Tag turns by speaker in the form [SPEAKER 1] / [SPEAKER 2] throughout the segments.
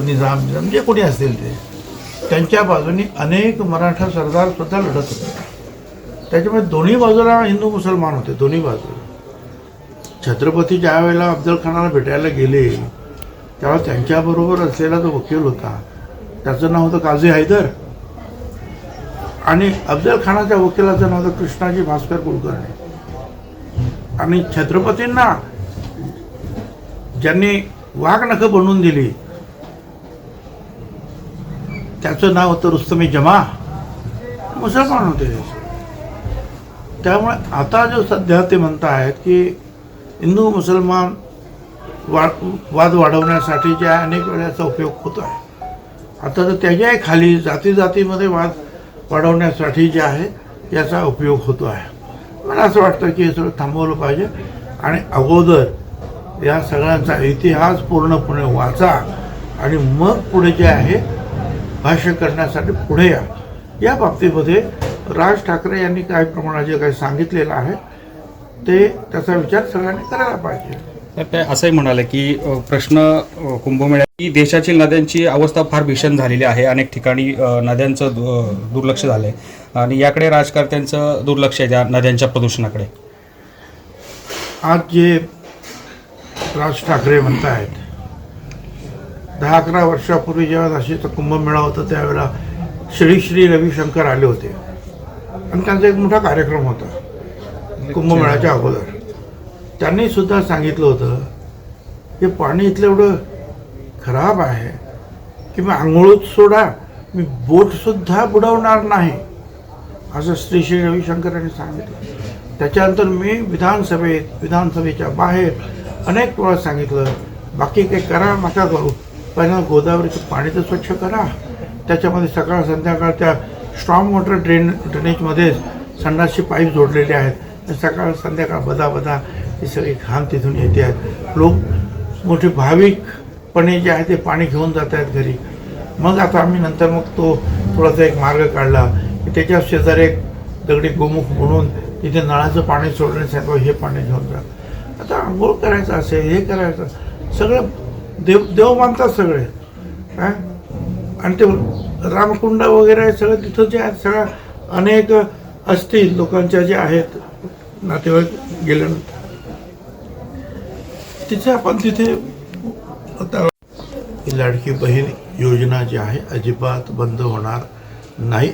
[SPEAKER 1] निजाम निजाम जे कोणी असतील ते. त्यांच्या बाजूनी अनेक मराठा सरदारसुद्धा लढत होते. त्याच्यामुळे दोन्ही बाजूला हिंदू मुसलमान होते दोन्ही बाजूला छत्रपती ज्या वेळेला अफजल खानाला भेटायला गेले त्यावेळेला त्यांच्याबरोबर असलेला जो वकील होता त्याचं नाव होतं काझी हैदर. आणि अफजल खानाच्या वकिलाचं नाव होतं कृष्णाजी भास्कर कुलकर्णी. आणि छत्रपतींना ज्यांनी वाघनखं बनवून दिली त्याचं नाव होतं रुस्तमी जमा. मुसलमान होते. त्यामुळे आता जो सध्या ते म्हणत आहेत की हिंदू मुसलमान वा वाद वाढवण्यासाठी ज्या अनेक वेळाचा उपयोग होतो आहे. आता तर त्याच्याही खाली जाती जातीमध्ये वाद वाढवण्यासाठी जे आहे याचा उपयोग होतो आहे. मला असं वाटतं की हे सगळं थांबवलं पाहिजे आणि अगोदर या सगळ्यांचा इतिहास पूर्णपणे वाचा आणि मग पुढे जे आहे भाष्य करण्यासाठी पुढे या. या बाबतीमध्ये राज ठाकरे यांनी काही प्रमाणात जे काही सांगितलेलं आहे ते त्याचा विचार सगळ्यांनी करायला पाहिजे.
[SPEAKER 2] तर ते असंही म्हणाले की प्रश्न अ, कुंभमेळ्यात की देशातील नद्यांची अवस्था फार भीषण झालेली आहे. अनेक ठिकाणी नद्यांचं दुर्लक्ष झालंय. आणि याकडे राजकारत्यांचं दुर्लक्ष आहे त्या नद्यांच्या प्रदूषणाकडे.
[SPEAKER 1] आज जे राज ठाकरे म्हणत आहेत दहा अकरा वर्षापूर्वी जेव्हा नाशिकचा कुंभमेळा होता त्यावेळेला श्री श्री रविशंकर आले होते. आणि त्यांचा एक मोठा कार्यक्रम होता कुंभमेळ्याच्या अगोदर. त्यांनी सुद्धा सांगितलं होतं की पाणी इथलं एवढं खराब आहे की मी आंघोळूच सोडा मी बोटसुद्धा बुडवणार नाही. असं श्री श्री रविशंकर यांनी सांगितलं. त्याच्यानंतर मी विधानसभेत विधानसभेच्या बाहेर अनेक वेळा सांगितलं बाकी काही करा नका करू. पहिला गोदावरीचं पाणी तर स्वच्छ करा. त्याच्यामध्ये सकाळ संध्याकाळ त्या स्ट्रॉंग वॉटर ड्रेन ड्रेनेजमध्ये संडासची पाईप जोडलेले आहेत. सकाळ संध्याकाळ बदा बदा ही सगळी घाण तिथून येते आहेत. लोक मोठे भाविकपणे जे आहे ते पाणी घेऊन जात आहेत घरी. मग आता आम्ही नंतर मग तो थोडासा एक मार्ग काढला की त्याच्या शेजारी एक दगडी गोमुख म्हणून तिथे नळाचं पाणी सोडण्यासाठी हे पाणी घेऊन जा. आता आंघोळ करायचं असेल हे करायचं सगळं देव देव मानतात सगळे. आणि ते रामकुंड वगैरे सगळं तिथं जे आहेत सगळ्या अनेक असतील लोकांच्या जे आहेत नातेवाईक गेल्यानंतर. तिथे आपण तिथे आता ही लाडकी बहीण योजना जी आहे अजिबात बंद होणार नाही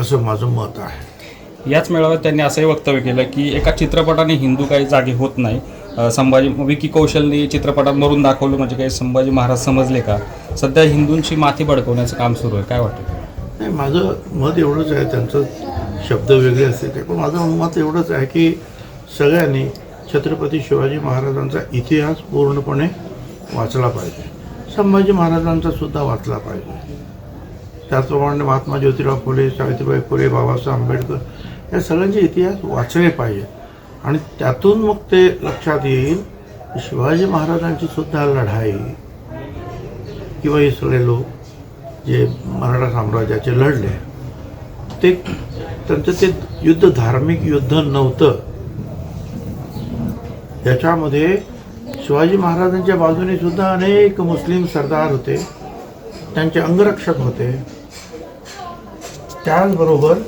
[SPEAKER 1] असं माझं मत आहे.
[SPEAKER 2] याच मेळाव्यात त्यांनी असंही वक्तव्य केलं की एका चित्रपटाने हिंदू काही जागे होत नाही संभाजी विकी कौशलने चित्रपटात मरून दाखवलं म्हणजे काही संभाजी महाराज समजले का? सध्या हिंदूंची माथी बडकवण्याचं काम सुरू आहे. काय वाटतं?
[SPEAKER 1] नाही माझं मत एवढंच आहे त्यांचं शब्द वेगळे असते ते. पण माझं मत एवढंच आहे की सगळ्यांनी छत्रपती शिवाजी महाराजांचा इतिहास पूर्णपणे वाचला पाहिजे. संभाजी महाराजांचा सुद्धा वाचला पाहिजे. त्याचप्रमाणे महात्मा ज्योतिराव फुले सावित्रीबाई फुले बाबासाहेब आंबेडकर या सगळ्यांचे इतिहास वाचले पाहिजे आणि त्यातून मग ते लक्षात येईल शिवाजी महाराजांची सुद्धा लढाई किंवा हे सगळे लोक जे मराठा साम्राज्याचे लढले ते त्यांचं ते युद्ध धार्मिक युद्ध नव्हतं. याच्यामध्ये शिवाजी महाराजांच्या बाजूने सुद्धा अनेक मुस्लिम सरदार होते त्यांचे अंगरक्षक होते. त्याचबरोबर